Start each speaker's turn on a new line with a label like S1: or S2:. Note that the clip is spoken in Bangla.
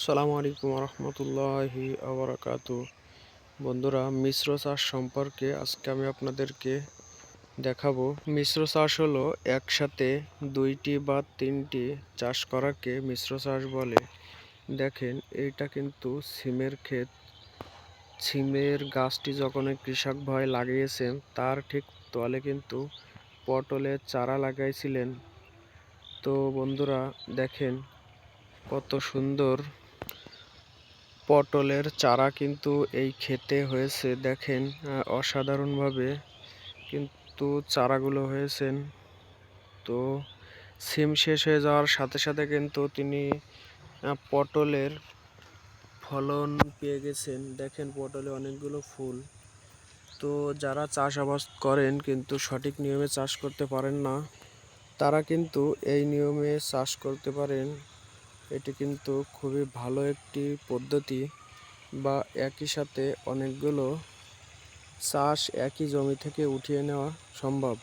S1: সালামু আলাইকুম রহমতুল্লাহি আবরাকাত। বন্ধুরা, মিশ্র চাষ সম্পর্কে আজকে আমি আপনাদেরকে দেখাবো। মিশ্র চাষ হলো একসাথে দুইটি বা তিনটি চাষ করাকে মিশ্র চাষ বলে। দেখেন, এইটা কিন্তু সিমের ক্ষেত। সিমের গাছটি যখন কৃষক ভাই লাগিয়েছেন, তার ঠিক তলে কিন্তু পটলের চারা লাগাইছিলেন। তো বন্ধুরা, দেখেন কত সুন্দর পটলের চারা কিন্তু এই ক্ষেতে হয়েছে, দেখেন অসাধারণভাবে কিন্তু চারাগুলো হয়েছেন। তো সিম শেষ হয়ে যাওয়ার সাথে সাথে কিন্তু তিনি পটলের ফলন পেয়ে গেছেন। দেখেন, পটলে অনেকগুলো ফুল। তো যারা চাষাবাদ করেন কিন্তু সঠিক নিয়মে চাষ করতে পারেন না, তারা কিন্তু এই নিয়মে চাষ করতে পারেন। এটি কিন্তু খুবই ভালো একটি পদ্ধতি বা একই সাথে অনেকগুলো চাষ একই জমি থেকে উঠিয়ে নেওয়া সম্ভব।